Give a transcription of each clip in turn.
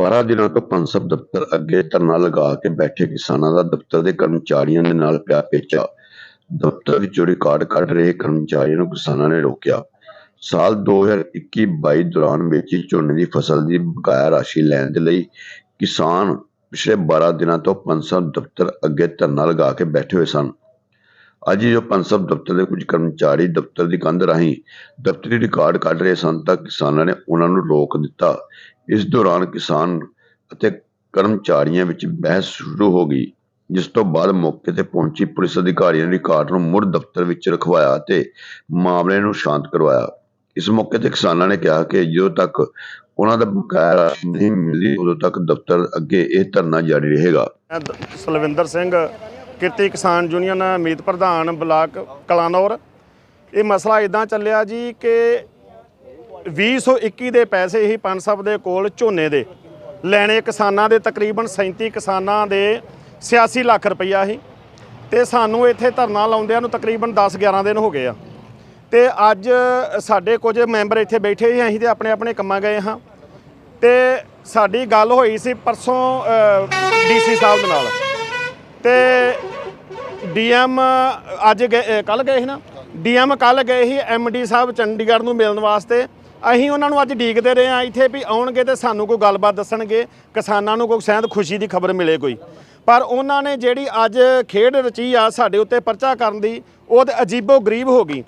12 ਦਿਨਾਂ ਤੋਂ ਪੰਸਬ ਦਫ਼ਤਰ ਅੱਗੇ ਧਰਨਾ ਲਗਾ ਕੇ ਬੈਠੇ ਕਿਸਾਨਾਂ ਦਾ ਦਫ਼ਤਰ ਦੇ ਕਰਮਚਾਰੀਆਂ ਦੇ ਨਾਲ ਪਿਆ ਪੇਚਾ। ਦਫ਼ਤਰ ਵਿੱਚੋਂ ਰਿਕਾਰਡ ਕੱਢ ਰਹੇ ਕਰਮਚਾਰੀਆਂ ਨੂੰ ਕਿਸਾਨਾਂ ਨੇ ਰੋਕਿਆ। ਸਾਲ 2021-22 ਦੌਰਾਨ ਵੇਚੀ ਝੋਨੇ ਦੀ ਫਸਲ ਦੀ ਬਕਾਇਆ ਰਾਸ਼ੀ ਲੈਣ ਦੇ ਲਈ ਕਿਸਾਨ ਪਿਛਲੇ 12 ਦਿਨਾਂ ਤੋਂ ਪੰਸਬ ਦਫ਼ਤਰ ਅੱਗੇ ਧਰਨਾ ਲਗਾ ਕੇ ਬੈਠੇ ਹੋਏ ਸਨ। ਅੱਜ ਜੋ ਪੰਸਬ ਦਫ਼ਤਰ ਦੇ ਕੁਝ ਕਰਮਚਾਰੀ ਦਫ਼ਤਰ ਦੀ ਕੰਧ ਰਾਹੀਂ ਦਫ਼ਤਰੀ ਰਿਕਾਰਡ ਕੱਢ ਰਹੇ ਸਨ ਤਾਂ ਕਿਸਾਨਾਂ ਨੇ ਉਹਨਾਂ ਨੂੰ ਰੋਕ ਦਿੱਤਾ। ਇਸ ਦੌਰਾਨ ਕਿਸਾਨ ਅਤੇ ਕਰਮਚਾਰੀਆਂ ਵਿੱਚ ਬਹਿਸ ਸ਼ੁਰੂ ਹੋ ਗਈ, ਜਿਸ ਤੋਂ ਬਾਅਦ ਮੌਕੇ ਤੇ ਪਹੁੰਚੀ ਪੁਲਿਸ ਅਧਿਕਾਰੀਆਂ ਨੇ ਰਿਕਾਰਡ ਨੂੰ ਮੁੜ ਦਫ਼ਤਰ ਵਿੱਚ ਰਖਵਾਇਆ ਤੇ ਮਾਮਲੇ ਨੂੰ ਸ਼ਾਂਤ ਕਰਵਾਇਆ। ਇਸ ਮੌਕੇ ਤੇ ਕਿਸਾਨਾਂ ਨੇ ਕਿਹਾ ਕਿ ਜਦੋਂ ਤੱਕ ਉਹਨਾਂ ਦਾ ਬਕਾਇਆ ਨਹੀਂ ਮਿਲਦੀ, ਉਦੋਂ ਤੱਕ ਦਫ਼ਤਰ ਅੱਗੇ ਇਹ ਧਰਨਾ ਜਾਰੀ ਰਹੇਗਾ। ਸਲਵਿੰਦਰ ਸਿੰਘ ਕਿਰਤੀ ਕਿਸਾਨ ਯੂਨੀਅਨ ਮੀਤ ਪ੍ਰਧਾਨ ਬਲਾਕ ਕਲਾਨੌਰ। ਇਹ ਮਸਲਾ ਇਦਾਂ ਚੱਲਿਆ ਜੀ ਕਿ 2021 ਦੇ ਪੈਸੇ ਹੀ ਪੰਜ ਸਾਹਿਬ ਦੇ ਕੋਲ ਝੋਨੇ ਦੇ ਲੈਣੇ ਕਿਸਾਨਾਂ ਦੇ ਤਕਰੀਬਨ 37 ਕਿਸਾਨਾਂ ਦੇ 86 ਲੱਖ ਰੁਪਈਆ ਸੀ ਤੇ ਸਾਨੂੰ ਇੱਥੇ ਧਰਨਾ ਲਾਉਂਦਿਆਂ ਨੂੰ ਤਕਰੀਬਨ 10 11 ਦਿਨ ਹੋ ਗਏ ਆ। ਤੇ ਅੱਜ ਸਾਡੇ ਕੁਝ ਮੈਂਬਰ ਇੱਥੇ ਬੈਠੇ ਹੀ ਅਸੀਂ ਤੇ ਆਪਣੇ ਆਪਣੇ ਕੰਮਾਂ ਗਏ ਹਾਂ। ਤੇ ਸਾਡੀ ਗੱਲ ਹੋਈ ਸੀ ਪਰਸੋਂ ਡੀਸੀ ਸਾਹਿਬ ਦੇ ਨਾਲ। ਤੇ ਡੀਐਮ, ਅੱਜ ਗਏ ਕੱਲ ਗਏ ਸੀ ਨਾ? ਡੀਐਮ ਕੱਲ ਗਏ ਸੀ ਐਮਡੀ ਸਾਹਿਬ ਚੰਡੀਗੜ੍ਹ ਨੂੰ ਮਿਲਣ ਵਾਸਤੇ। ਅਸੀਂ ਉਹਨਾਂ ਨੂੰ ਅੱਜ ਡੀਕਦੇ ਰਹੇ ਆ ਇੱਥੇ ਵੀ ਆਉਣਗੇ ਤੇ ਸਾਨੂੰ ਕੋਈ ਗੱਲਬਾਤ ਦੱਸਣਗੇ, ਕਿਸਾਨਾਂ ਨੂੰ ਕੋਈ ਸ਼ਾਇਦ ਖੁਸ਼ੀ ਦੀ ਖਬਰ ਮਿਲੇ ਕੋਈ। ਪਰ ਉਹਨਾਂ ਨੇ ਜਿਹੜੀ ਅੱਜ ਖੇਡ ਰਚੀ ਆ ਸਾਡੇ ਉੱਤੇ ਪਰਚਾ ਕਰਨ ਦੀ, ਉਹ ਤੇ ਅਜੀਬੋ ਗਰੀਬ ਹੋ ਗਈ।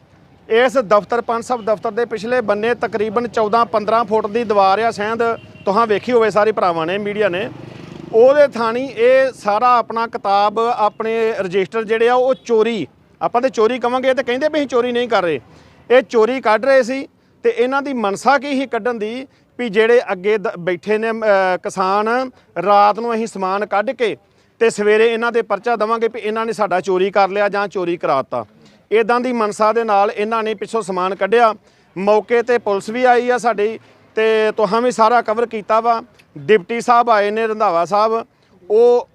ਇਸ ਦਫ਼ਤਰ, ਪੰਜ ਸਭ ਦਫ਼ਤਰ ਦੇ ਪਿਛਲੇ ਬੰਨੇ ਤਕਰੀਬਨ 14 15 ਫੁੱਟ ਦੀ ਦੀਵਾਰ ਆ ਸ਼ਾਇਦ ਤੁਹਾਂ ਵੇਖੀ ਹੋਵੇ ਸਾਰੇ ਭਰਾਵਾਂ ਨੇ, ਮੀਡੀਆ ਨੇ। ਉਹਦੇ ਥਾਣੀ ਇਹ ਸਾਰਾ ਆਪਣਾ ਕਿਤਾਬ, ਆਪਣੇ ਰਜਿਸਟਰ ਜਿਹੜੇ ਆ, ਉਹ ਚੋਰੀ। ਆਪਾਂ ਤੇ ਚੋਰੀ ਕਵਾਂਗੇ, ਇਹ ਤੇ ਕਹਿੰਦੇ ਵੀ ਅਸੀਂ ਚੋਰੀ ਨਹੀਂ ਕਰ ਰਹੇ। ਇਹ ਚੋਰੀ ਕੱਢ ਰਹੇ ਸੀ ਤੇ ਇਹਨਾਂ ਦੀ ਮਨਸਾ ਕੀ ਹੀ ਕੱਢਣ ਦੀ ਵੀ ਜਿਹੜੇ ਅੱਗੇ ਦ- ਬੈਠੇ ਨੇ ਕਿਸਾਨ, ਰਾਤ ਨੂੰ ਅਸੀਂ ਸਮਾਨ ਕੱਢ ਕੇ ਤੇ ਸਵੇਰੇ ਇਹਨਾਂ ਦੇ ਪਰਚਾ ਦਵਾਂਗੇ ਵੀ ਇਹਨਾਂ ਨੇ ਸਾਡਾ ਚੋਰੀ ਕਰ ਲਿਆ ਜਾਂ ਚੋਰੀ ਕਰਾਤਾ ਇਦਾਂ ਦੀ ਮਨਸਾ ਦੇ ਨਾਲ ਇਹਨਾਂ ਨੇ ਪਿੱਛੋਂ ਸਮਾਨ ਕੱਢਿਆ। ਮੌਕੇ ਤੇ ਪੁਲਿਸ ਵੀ ਆਈ ਆ ਸਾਡੀ। ਤੇ ਤੁਹਾਂ ਵੀ ਸਾਰਾ ਕਵਰ ਕੀਤਾ ਵਾ। ਡਿਪਟੀ ਸਾਹਿਬ ਆਏ ਨੇ ਰੰਧਾਵਾ ਸਾਹਿਬ। ਉਹ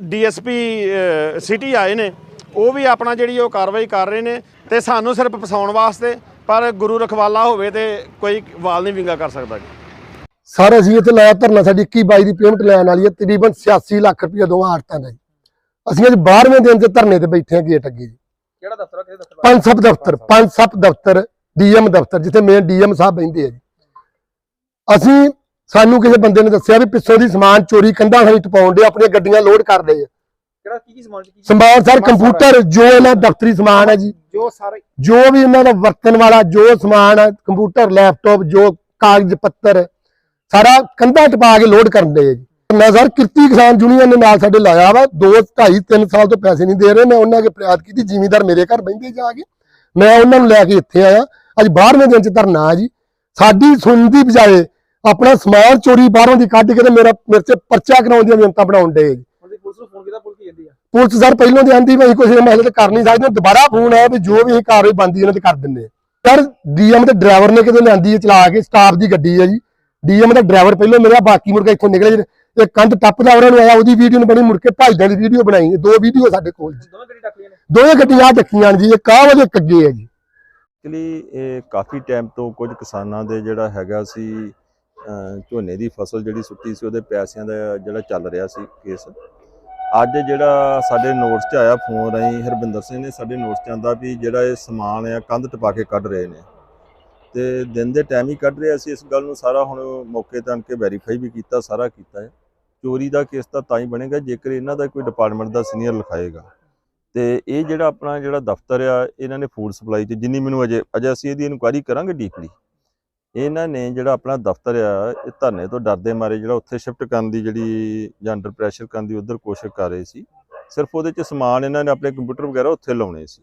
ਡੀਐਸਪੀ ਸਿਟੀ ਆਏ ਨੇ। ਉਹ ਵੀ ਆਪਣਾ ਜਿਹੜੀ ਉਹ ਕਾਰਵਾਈ ਕਰ ਰਹੇ ਨੇ ਤੇ ਸਾਨੂੰ ਸਿਰਫ ਫਸਾਉਣ ਵਾਸਤੇ ਪਰ ਗੁਰੂ ਰਖਵਾਲਾ ਹੋਵੇ ਤੇ ਕੋਈ ਵਾਲ ਨਹੀਂ ਵਿੰਗਾ ਕਰ ਸਕਦਾ ਜੀ। ਸਰ ਅਸੀਂ ਇੱਥੇ ਲਾਇਆ ਧਰਨਾ ਸਾਡੀ 21 22 ਦੀ ਪੇਮੈਂਟ ਲੈਣ ਵਾਲੀ ਹੈ ਤਕਰੀਬਨ 86 ਲੱਖ ਰੁਪਏ ਦੋਵਾਂ ਆੜਤਾਂ ਦਾ ਜੀ। ਅਸੀਂ ਅੱਜ 12ਵੇਂ ਦਿਨ ਤੇ ਧਰਨੇ ਤੇ ਬੈਠੇ ਹਾਂ ਗੇਟ ਅੱਗੇ ਜੀ। ਕਿਹੜਾ ਦਫ਼ਤਰ ਆ ਕਿਹੜੇ ਦਫ਼ਤਰ ਪੰਜ ਸੱਤ ਦਫ਼ਤਰ ਪੰਜ ਸੱਤ ਦਫ਼ਤਰ ਡੀਐਮ ਦਫ਼ਤਰ ਜਿੱਥੇ ਮੇਨ ਡੀਐਮ ਸਾਹਿਬ ਬੈਠਦੇ ਆ ਜੀ। ਅਸੀਂ ਸਾਨੂੰ ਕਿਸੇ ਬੰਦੇ ਨੇ ਦੱਸਿਆ ਵੀ ਪਿੱਛੋਂ ਦੀ ਸਮਾਨ ਚੋਰੀ ਕੰਧਾਂ ਹਣੀ ਟਪਾਉਣ ਦੇ ਆਪਣੀਆਂ ਗੱਡੀਆਂ ਲੋਡ ਕਰਦੇ ਆ। ਕਿਹੜਾ ਕੀ ਕੀ ਸਮਾਨ ਕੀ ਸਰ ਕੰਪਿਊਟਰ ਜੋ ਇਹਨਾਂ ਦਫ਼ਤਰੀ ਸਮਾਨ ਹੈ ਜੀ। ਜੋ ਸਾਰੇ ਜੋ ਵੀ ਇਹਨਾਂ ਦਾ ਵਰਤਣ ਵਾਲਾ ਜੋ ਸਮਾਨ ਹੈ ਕੰਪਿਊਟਰ ਲੈਪਟਾਪ ਜੋ ਕਾਗਜ਼ ਪੱਤਰ ਸਾਰਾ ਕੰਧਾਂ ਟਪਾ ਕੇ ਲੋਡ ਕਰਨ ਦੇ ਜੀ। ਮੈਂ ਸਰ ਕਿਰਤੀ ਕਿਸਾਨ ਯੂਨੀਅਨ ਨੇ ਨਾਲ ਸਾਡੇ ਲਾਇਆ ਵਾ 2 2.5 3 ਸਾਲ ਤੋਂ ਪੈਸੇ ਨਹੀਂ ਦੇ ਰਹੇ ਮੈਂ ਉਹਨਾਂ ਅੱਗੇ ਫਰਿਆਦ ਕੀਤੀ ਜ਼ਿਮੀਂਦਾਰ ਮੇਰੇ ਘਰ ਬੈਠੇ ਜਾ ਕੇ ਮੈਂ ਉਹਨਾਂ ਨੂੰ ਲੈ ਕੇ ਇੱਥੇ ਆਇਆ। ਅੱਜ 12ਵੇਂ ਦਿਨ ਚ ਧਰਨਾ ਹੈ ਜੀ। ਸਾਡੀ ਸੁਣਨ ਦੀ ਬਜਾਏ ਆਪਣਾ ਸਮਾਨ ਚੋਰੀ ਬਾਹਰੋਂ ਦੀ ਕੱਢ ਕੇ ਤੇ ਮੇਰਾ ਮੇਰੇ ਤੇ ਪਰਚਾ ਕਰਾਉਣ ਦੀਆਂ ਮਿਹਨਤਾਂ ਬਣਾਉਣ ਦੇ ਦੀ ਪੁਲਿਸ ਨੂੰ ਫੋਨ ਕੀਤਾ ਪੁਲਿਸ ਕਹਿੰਦੀ ਆ? ਪੁਲਿਸ ਸਰ ਪਹਿਲੋਂ ਦੇ ਆਂਦੀ ਵੀ ਕੁਝ ਮਸਲੇ ਤੇ ਕਰ ਨਹੀਂ ਸਕਦੇ ਦੁਬਾਰਾ ਫੋਨ ਆਇਆ ਵੀ ਜੋ ਵੀ ਕਾਰਵਾਈ ਬੰਦੀ ਇਹਨਾਂ ਤੇ ਕਰ ਦਿੰਦੇ ਆ ਸਰ ਡੀਐਮ ਤੇ ਡਰਾਈਵਰ ਨੇ ਕਿਤੇ ਲਿਆਂਦੀ ਹੈ ਚਲਾ ਕੇ ਸਟਾਫ ਦੀ ਗੱਡੀ ਹੈ ਜੀ। ਡੀਐਮ ਦਾ ਡਰਾਈਵਰ ਪਹਿਲੋਂ ਮੇਰਾ ਬਾਕੀ ਮੁੜ ਕੇ ਇੱਥੋਂ ਨਿਕਲੇ ਇਹ ਕੰਧ ਟੱਪਦਾ ਉਹਨਾਂ ਨੂੰ ਆਇਆ ਉਹਦੀ ਵੀਡੀਓ ਨੂੰ ਬਣੀ ਮੁੜ ਕੇ ਭਾਈਦਾਂ ਦੀ ਵੀਡੀਓ ਬਣਾਈ। ਦੋ ਵੀਡੀਓ ਸਾਡੇ ਕੋਲ ਜੀ। ਦੋਵੇਂ ਗੱਡੀ ਟੱਕ ਲਈਆਂ ਨੇ। ਦੋਵੇਂ ਗੱਡੀਆਂ ਡੱਕੀਆਂ ਨੇ ਜੀ ਇੱਕ ਆਹ ਵਜੇ ਕੱਗੇ ਹੈ ਜੀ। ਐਕਚੁਅਲੀ ਇਹ ਕਾਫੀ ਟਾਈਮ ਤੋਂ ਕੁਝ ਕਿਸਾਨਾਂ ਦੇ ਜਿਹੜਾ ਹੈਗਾ ਸੀ ਝੋਨੇ ਦੀ ਫਸਲ ਜਿਹੜੀ ਸੁੱਟੀ ਸੀ, ਉਹਦੇ ਪੈਸਿਆਂ ਦਾ ਜਿਹੜਾ ਚੱਲ ਰਿਹਾ ਸੀ ਕੇਸ। ਅੱਜ ਜਿਹੜਾ ਸਾਡੇ ਨੋਟਸ 'ਚ ਆਇਆ ਫੋਨ ਰਾਹੀਂ ਹਰਬਿੰਦਰ ਸਿੰਘ ਨੇ ਸਾਡੇ ਨੋਟਸ 'ਚ ਆਂਦਾ ਵੀ ਜਿਹੜਾ ਇਹ ਸਮਾਨ ਆ, ਕੰਧ ਟਪਾ ਕੇ ਕੱਢ ਰਹੇ ਨੇ। ਤੇ ਦਿਨ ਦੇ ਟਾਈਮ ਹੀ ਕੱਢ ਰਹੇ ਅਸੀਂ ਇਸ ਗੱਲ ਨੂੰ ਸਾਰਾ ਹੁਣ ਮੌਕੇ ਤੇ ਆਣ ਕੇ ਵੈਰੀਫਾਈ ਵੀ ਕੀਤਾ, ਸਾਰਾ ਕੀਤਾ ਹੈ। ਚੋਰੀ ਦਾ ਕੇਸ ਤਾਂ ਤਾਂ ਹੀ ਬਣੇਗਾ, ਜੇਕਰ ਇਹਨਾਂ ਦਾ ਕੋਈ ਡਿਪਾਰਟਮੈਂਟ ਦਾ ਸੀਨੀਅਰ ਲਿਖਾਏਗਾ। ਤੇ ਇਹ ਜਿਹੜਾ ਆਪਣਾ ਜਿਹੜਾ ਦਫ਼ਤਰ ਆ, ਇਹਨਾਂ ਨੇ ਫੂਡ ਸਪਲਾਈ 'ਚ ਜਿੰਨੀ ਮੈਨੂੰ ਅਜੇ ਅਜੇ ਅਸੀਂ ਇਹਦੀ ਇਨਕੁਆਇਰੀ ਕਰਾਂਗੇ ਡੀਪਲੀ ਇਹਨਾਂ ਨੇ ਜਿਹੜਾ ਆਪਣਾ ਦਫ਼ਤਰ ਆ ਇਹ ਧਰਨੇ ਤੋਂ ਡਰਦੇ ਮਾਰੇ ਜਿਹੜਾ ਉੱਥੇ ਸ਼ਿਫਟ ਕਰਨ ਦੀ ਜਿਹੜੀ ਜਾਂ ਅੰਡਰ ਪ੍ਰੈਸ਼ਰ ਕਰਨ ਦੀ ਉਧਰ ਕੋਸ਼ਿਸ਼ ਕਰ ਰਹੇ ਸੀ। ਸਿਰਫ ਉਹਦੇ 'ਚ ਸਮਾਨ ਇਹਨਾਂ ਨੇ ਆਪਣੇ ਕੰਪਿਊਟਰ ਵਗੈਰਾ ਉੱਥੇ ਲਾਉਣੇ ਸੀ।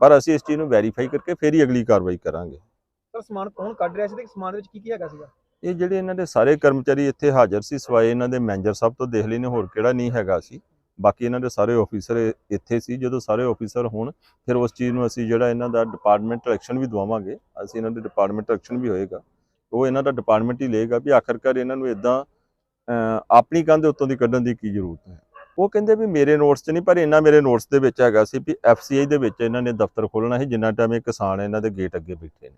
ਪਰ ਅਸੀਂ ਇਸ ਚੀਜ਼ ਨੂੰ ਵੈਰੀਫਾਈ ਕਰਕੇ ਫਿਰ ਹੀ ਅਗਲੀ ਕਾਰਵਾਈ ਕਰਾਂਗੇ। ਸਰ ਸਮਾਨ ਕੌਣ ਕੱਢ ਰਿਹਾ ਸੀ ਤੇ ਸਮਾਨ ਦੇ ਵਿੱਚ ਕੀ ਕੀ ਹੈਗਾ ਸੀਗਾ? ਇਹ ਜਿਹੜੇ ਇਹਨਾਂ ਦੇ ਸਾਰੇ ਕਰਮਚਾਰੀ ਇੱਥੇ ਹਾਜ਼ਰ ਸੀ ਸਵਾਏ ਇਹਨਾਂ ਦੇ ਮੈਨੇਜਰ ਸਾਹਿਬ ਤੋਂ ਦੇਖ ਲੈਨੇ ਹੋਰ ਕਿਹੜਾ ਨਹੀਂ ਹੈਗਾ ਸੀ। ਬਾਕੀ ਇਹਨਾਂ ਦੇ ਸਾਰੇ ਆਫੀਸਰ ਇੱਥੇ ਸੀ, ਜਦੋਂ ਸਾਰੇ ਆਫੀਸਰ ਹੋਣ, ਫਿਰ ਉਸ ਚੀਜ਼ ਨੂੰ ਅਸੀਂ ਜਿਹੜਾ ਇਹਨਾਂ ਦਾ ਡਿਪਾਰਟਮੈਂਟ ਐਕਸ਼ਨ ਵੀ ਦਵਾਵਾਂਗੇ, ਅਸੀਂ ਇਹਨਾਂ ਦੇ ਡਿਪਾਰਟਮੈਂਟ ਐਕਸ਼ਨ ਵੀ ਹੋਏਗਾ, ਉਹ ਇਹਨਾਂ ਦਾ ਡਿਪਾਰਟਮੈਂਟ ਹੀ ਲਏਗਾ ਵੀ ਆਖਰਕਾਰ ਇਹਨਾਂ ਨੂੰ ਇਦਾਂ ਆਪਣੀ ਕੰਧ ਉੱਤੋਂ ਦੀ ਕੱਢਣ ਦੀ ਕੀ ਜ਼ਰੂਰਤ ਹੈ। ਉਹ ਕਹਿੰਦੇ ਵੀ ਮੇਰੇ ਨੋਟਸ 'ਚ ਨਹੀਂ, ਪਰ ਇਹਨਾਂ ਮੇਰੇ ਨੋਟਸ ਦੇ ਵਿੱਚ ਹੈਗਾ ਸੀ ਵੀ ਐਫਸੀਆਈ ਦੇ ਵਿੱਚ ਇਹਨਾਂ ਨੇ ਦਫ਼ਤਰ ਖੋਲਣਾ ਸੀ, ਜਿੰਨਾ ਟਾਈਮ ਇਹ ਕਿਸਾਨ ਇਹਨਾਂ ਦੇ ਗੇਟ ਅੱਗੇ ਬੈਠੇ ਨੇ।